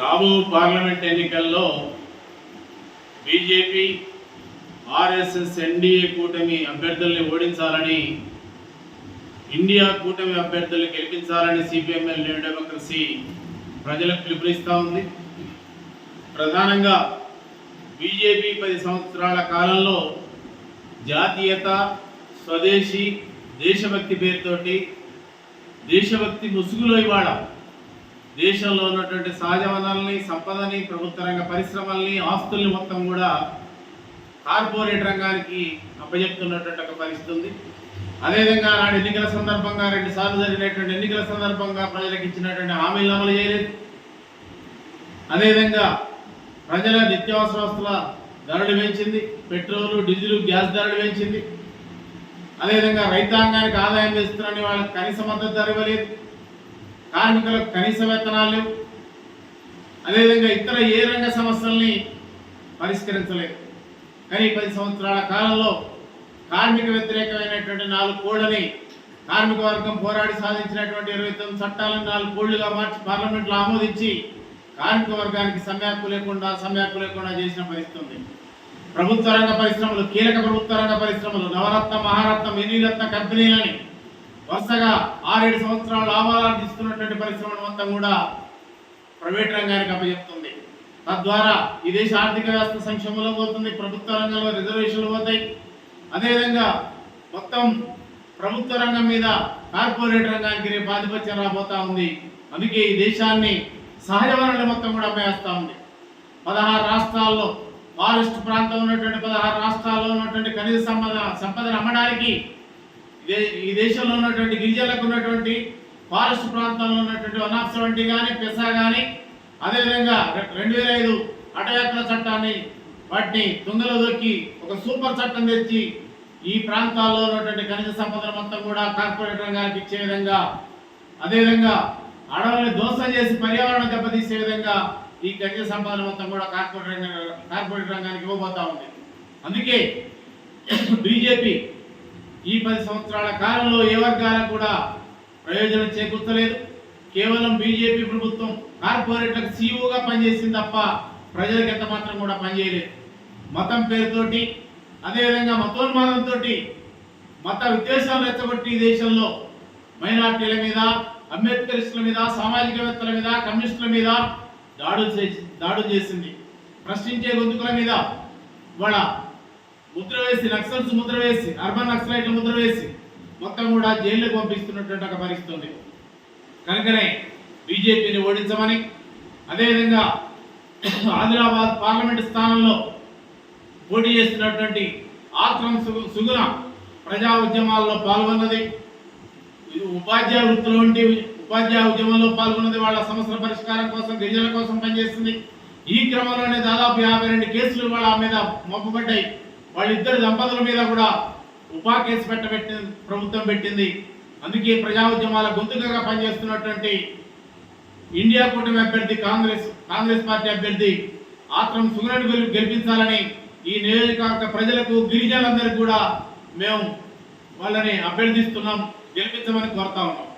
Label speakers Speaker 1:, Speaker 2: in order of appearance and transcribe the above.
Speaker 1: రాబో పార్లమెంట్ ఎన్నికల్లో BJP RSS NDA కూటమి అభ్యర్థుల్ని ఓడించాలని ఇండియా కూటమి అభ్యర్థులు గెలిపించాలని సిపిఎంఎల్ న్యూ డెమోక్రసీ ప్రజలకు పిలుపునిస్తూ ఉంది. ప్రధానంగా బీజేపీ పది సంవత్సరాల కాలంలో జాతీయత స్వదేశీ దేశభక్తి పేరుతోటి దేశభక్తి ముసుగులో ఇవాళ దేశంలో ఉన్నటువంటి సహజ వనరుల్ని సంపదని ప్రభుత్వ రంగ పరిశ్రమల్ని ఆస్తుల్ని మొత్తం కూడా కార్పొరేట్ రంగానికి అప్పజెప్తున్నటువంటి ఒక పరిస్థితి ఉంది. అదేవిధంగా నాడు ఎన్నికల సందర్భంగా రెండు సార్లు జరిగినటువంటి ఎన్నికల సందర్భంగా ప్రజలకు ఇచ్చినటువంటి హామీలను అమలు చేయలేదు. అదేవిధంగా ప్రజల నిత్యావసర వస్తువుల ధరలు పెంచింది. పెట్రోలు డీజిల్ గ్యాస్ ధరలు పెంచింది. అదేవిధంగా రైతాంగానికి ఆదాయం తెస్తున్నారని వాళ్ళకి కనీస మద్దతు ధర ఇవ్వలేదు. కార్మికులకు కనీస వేతనాలు లేవు. అదేవిధంగా ఇతర ఏ రంగ సమస్యల్ని పరిష్కరించలేదు. కానీ పది సంవత్సరాల కాలంలో కార్మిక వ్యతిరేకమైనటువంటి నాలుగు కోళ్ళని కార్మిక వర్గం పోరాడి సాధించినటువంటి ఇరవై తొమ్మిది చట్టాలను నాలుగు కోళ్ళుగా మార్చి పార్లమెంట్లో ఆమోదించి కార్మిక వర్గానికి సమ్యాక్కు లేకుండా సమ్యాక్కు లేకుండా చేసిన పరిస్థితి ప్రభుత్వ రంగ పరిశ్రమలు కీలక ప్రభుత్వ రంగ పరిశ్రమలు నవరత్న మహారత్న మినీరత్న కంపెనీలని వరుసగా ఆరేడు సంవత్సరాలు లాభాలను తీసుకున్నటువంటి పరిశ్రమలు అంతా కూడా ప్రైవేట్ రంగానికి అప్పచెప్తుంది. తద్వారా ఈ దేశ ఆర్థిక వ్యవస్థ సంక్షేమంలో పోతుంది ప్రభుత్వ రంగంలో రిజర్వేషన్లు పోతాయి. అదేవిధంగా మొత్తం ప్రభుత్వ రంగం మీద కార్పొరేట్ రంగానికి రేపు ఆధిపత్యం రాబోతా ఉంది. అందుకే ఈ దేశాన్ని సహజ వనరులు మొత్తం కూడా అమ్మేస్తా ఉంది. పదహారు రాష్ట్రాల్లో ఫారెస్ట్ ప్రాంతం ఉన్నటువంటి పదహారు రాష్ట్రాల్లో ఉన్నటువంటి ఖనిజ సంపద సంపదను అమ్మడానికి ఈ దేశంలో ఉన్నటువంటి గిరిజనులకు ఉన్నటువంటి ఫారెస్ట్ ప్రాంతంలో ఉన్నటువంటి వనాప్స వంటి కానీ పెసా కానీ అదేవిధంగా రె- రెండు వేల ఐదు అటవీకరణ చట్టాన్ని వాటిని తుంగలో దొక్కి ఒక సూపర్ చట్టం తెచ్చి ఈ ప్రాంతాల్లో ఉన్నటువంటి ఖనిజ సంపదలు మొత్తం కూడా కార్పొరేట్ రంగానికి ఇచ్చే విధంగా అదేవిధంగా అడవుల్ని ధ్వంసం చేసి పర్యావరణం దెబ్బతీసే విధంగా ఈ ఖనిజ సంపదలు మొత్తం కూడా కార్పొరేట్ రంగ కార్పొరేట్ రంగానికి ఇవ్వబోతా ఉంది. అందుకే బీజేపీ ఈ పది సంవత్సరాల కాలంలో ఏ వర్గాలకు కూడా ప్రయోజనం చేకూర్చలేదు. కేవలం బీజేపీ ప్రభుత్వం కార్పొరేట్లకు సీఈఓగా పనిచేసింది తప్ప ప్రజలకు ఎంత మాత్రం కూడా పనిచేయలేదు. మతం పేరుతోటి అదేవిధంగా మతోన్మాదంతో మత విద్వేషాలు రెచ్చగొట్టి ఈ దేశంలో మైనార్టీల మీద అంబేద్కరిస్టుల మీద సామాజికవేత్తల మీద కమ్యూనిస్టుల మీద దాడులు చేసి దాడులు చేసింది. ప్రశ్నించే గొంతుకుల మీద వాళ్ళ ముద్ర వేసి నక్సల్స్ ముద్ర వేసి అర్బన్ నక్సలైట్లు ముద్ర వేసి మొత్తం కూడా జైల్లోకి పంపిస్తున్నటువంటి ఒక పరిస్థితి ఉంది. కనుకనే బీజేపీని ఓడించమని అదేవిధంగా ఆదిలాబాద్ పార్లమెంట్ స్థానంలో పోటీ చేస్తున్నటువంటి ఆత్రం సుగుణ ప్రజా ఉద్యమాల్లో పాల్గొన్నది. ఉపాధ్యాయ వృత్తిలో ఉండి ఉపాధ్యాయ ఉద్యమంలో పాల్గొన్నది వాళ్ళ సమస్యల పరిష్కారం కోసం గిరిజనుల కోసం పనిచేస్తుంది. ఈ క్రమంలోనే దాదాపు యాభై రెండు కేసులు వాళ్ళ మీద మోపబడ్డాయి. వాళ్ళిద్దరు దంపతుల మీద కూడా ఉపా కేసు పెట్టబెట్టి ప్రభుత్వం పెట్టింది. అందుకే ప్రజా ఉద్యమాల గొంతుకగా పనిచేస్తున్నటువంటి ఇండియా కూటమి అభ్యర్థి కాంగ్రెస్ కాంగ్రెస్ పార్టీ అభ్యర్థి ఆత్రం సుగరణ గెలిపించాలని ఈ నియోజకవర్గ ప్రజలకు గిరిజనులందరికీ కూడా మేము వాళ్ళని అభ్యర్థిస్తున్నాం గెలిపించమని కోరుతా ఉన్నాం.